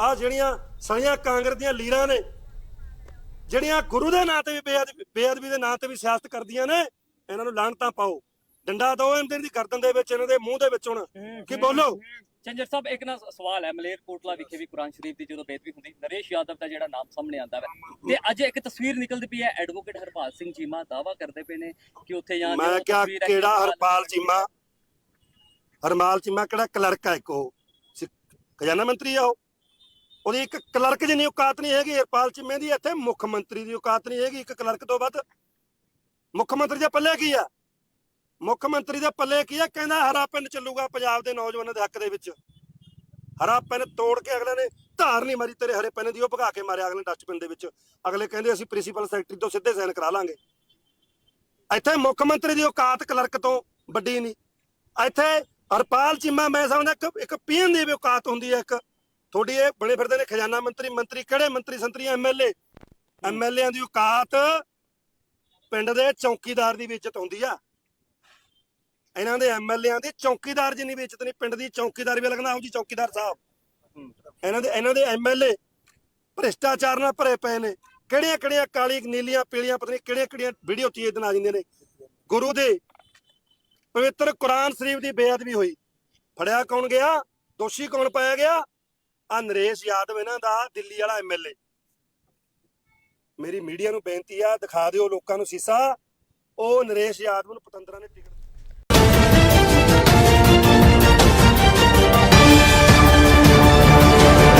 ਆ ਜਿਹੜੀਆਂ ਸਲੀਆਂ ਕਾਂਗਰਸ ਦੀਆਂ ਲੀਰਾਂ ਨੇ ਜਿਹੜੀਆਂ ਗੁਰੂ ਦੇ ਨਾਂ ਤੇ ਵੀ ਬੇਅਦਬੀ ਬੇਅਦਬੀ ਦੇ ਨਾਂ ਤੇ ਵੀ ਸਿਆਸਤ ਕਰਦੀਆਂ ਨੇ ਇਹਨਾਂ ਨੂੰ ਲਾਹਣਤਾਂ ਪਾਓ। ਡੰਡਾ ਦਿਓ ਇਹਨਾਂ ਦੀ ਗਰਦਨ ਦੇ ਵਿੱਚ ਇਹਨਾਂ ਦੇ ਮੂੰਹ ਦੇ ਵਿੱਚ ਹੁਣ। ਕੀ ਬੋਲੋ? ਚੰਜਰ ਸਾਹਿਬ ਇੱਕ ਨਾ ਸਵਾਲ ਹੈ ਮਲੇਰ ਕੋਟਲਾ ਵਿਖੇ ਵੀ ਕੁਰਾਨ ਸ਼ਰੀਫ ਦੀ ਜਦੋਂ ਬੇਦਬੀ ਹੁੰਦੀ ਨਰੇਸ਼ ਯਾਦਵ ਦਾ ਜਿਹੜਾ ਨਾਮ ਸਾਹਮਣੇ ਆਉਂਦਾ ਹੈ ਤੇ ਅੱਜ ਇੱਕ ਤਸਵੀਰ ਨਿਕਲਦੀ ਪਈ ਹੈ ਐਡਵੋਕੇਟ ਹਰਪਾਲ ਸਿੰਘ ਚੀਮਾ ਦਾਵਾ ਕਰਦੇ ਪਏ ਨੇ ਕਿ ਉੱਥੇ ਜਾਂ ਮੈਂ ਕਿਹਾ ਕਿਹੜਾ ਹਰਪਾਲ ਚੀਮਾ? ਹਰਮਾਲ ਚੀਮਾ ਕਿਹੜਾ ਕਲਰਕ ਹੈ ਸਿ- ਖਜ਼ਾਨਾ ਮੰਤਰੀ ਆ ਉਹ। ਉਹਦੀ ਇੱਕ ਕਲਰਕ ਜਿੰਨੀ ਔਕਾਤ ਨਹੀਂ ਹੈਗੀ ਹਰਪਾਲ ਚੀਮੇ ਦੀ, ਇੱਥੇ ਮੁੱਖ ਮੰਤਰੀ ਦੀ ਔਕਾਤ ਨਹੀਂ ਹੈਗੀ, ਇੱਕ ਕਲਰਕ ਤੋਂ ਵੱਧ। ਮੁੱਖ ਮੰਤਰੀ ਦੇ ਪੱਲੇ ਕੀ ਆ? ਮੁੱਖ ਮੰਤਰੀ ਦੇ ਪੱਲੇ ਕੀ ਆ? ਕਹਿੰਦਾ ਹਰਾ ਪਿੰਡ ਚੱਲੂਗਾ ਪੰਜਾਬ ਦੇ ਨੌਜਵਾਨਾਂ ਦੇ ਹੱਕ ਦੇ ਵਿੱਚ। ਹਰਾ ਪਿੰਡ ਤੋੜ ਕੇ ਅਗਲੇ ਨੇ ਧਾਰ ਨਹੀਂ ਮਾਰੀ ਤੇਰੇ ਹਰੇ ਪਿੰਨ ਦੀ, ਉਹ ਭਗਾ ਕੇ ਮਾਰਿਆ ਅਗਲੇ ਡਸਟਬਿਨ ਦੇ ਵਿੱਚ। ਅਗਲੇ ਕਹਿੰਦੇ ਅਸੀਂ ਪ੍ਰਿੰਸੀਪਲ ਸੈਕਟਰੀ ਤੋਂ ਸਿੱਧੇ ਸਾਈਨ ਕਰਾ ਲਾਂਗੇ। ਇੱਥੇ ਮੁੱਖ ਮੰਤਰੀ ਦੀ ਔਕਾਤ ਕਲਰਕ ਤੋਂ ਵੱਡੀ ਨਹੀਂ। ਇੱਥੇ ਹਰਪਾਲ ਚੀਮਾ ਮੈਂ ਸਮਝਦਾ ਇੱਕ ਇੱਕ ਪੀਣ ਦੀ ਵੀ ਔਕਾਤ ਹੁੰਦੀ ਹੈ ਇੱਕ। ਤੁਹਾਡੀ ਇਹ ਬਣੇ ਫਿਰਦੇ ਨੇ ਖਜ਼ਾਨਾ ਮੰਤਰੀ ਮੰਤਰੀ ਕਿਹੜੇ ਮੰਤਰੀ ਸੰਤਰੀ ਐਮਐਲਏ ਐਮਐਲਏਆਂ ਦੀ ਔਕਾਤ ਪਿੰਡ ਦੇ ਚੌਕੀਦਾਰ ਦੀ ਵੀ ਇੱਜ਼ਤ ਹੁੰਦੀ ਆ। ਇਹਨਾਂ ਦੇ ਐਮਐਲਏਆਂ ਦੀ ਚੌਕੀਦਾਰ ਜਿੰਨੀ ਵੀ ਇੱਜ਼ਤ ਨਹੀਂ, ਪਿੰਡ ਦੀ ਚੌਕੀਦਾਰ ਵੀ ਲੱਗਣਾ ਆਓ ਜੀ ਚੌਕੀਦਾਰ ਸਾਹਿਬ। ਇਹਨਾਂ ਦੇ ਇਹਨਾਂ ਦੇ ਐਮਐਲਏ ਭ੍ਰਿਸ਼ਟਾਚਾਰ ਨਾਲ ਭਰੇ ਪਏ ਨੇ। ਕਿਹੜੀਆਂ ਕਿਹੜੀਆਂ ਕਾਲੀ ਨੀਲੀਆਂ, ਪੀਲੀਆਂ, ਪਤਾ ਨਹੀਂ ਕਿਹੜੀਆਂ ਕਿਹੜੀਆਂ ਵੀਡੀਓ ਤੀਏ ਦਿਨ ਆ ਜਾਂਦੀਆਂ ਨੇ। ਗੁਰੂ ਦੇ ਪਵਿੱਤਰ ਕੁਰਾਨ ਸ਼ਰੀਫ ਦੀ ਬੇਅਦਬੀ ਹੋਈ। ਫੜਿਆ ਕੌਣ ਗਿਆ? ਦੋਸ਼ੀ ਕੌਣ ਪਾਇਆ ਗਿਆ? ਆ ਨਰੇਸ਼ ਯਾਦਵ ਇਹਨਾਂ ਦਾ ਦਿੱਲੀ ਵਾਲਾ ਐਮਐਲਏ ਮੇਰੀ ਮੀਡੀਆ ਨੂੰ ਬੇਨਤੀ ਆ, ਦਿਖਾ ਦਿਓ ਲੋਕਾਂ ਨੂੰ ਸੀਸਾ। ਉਹ ਨਰੇਸ਼ ਯਾਦਵ ਨੂੰ ਪਤੰਦਰਾਂ ਨੇ ਟਿਕਟ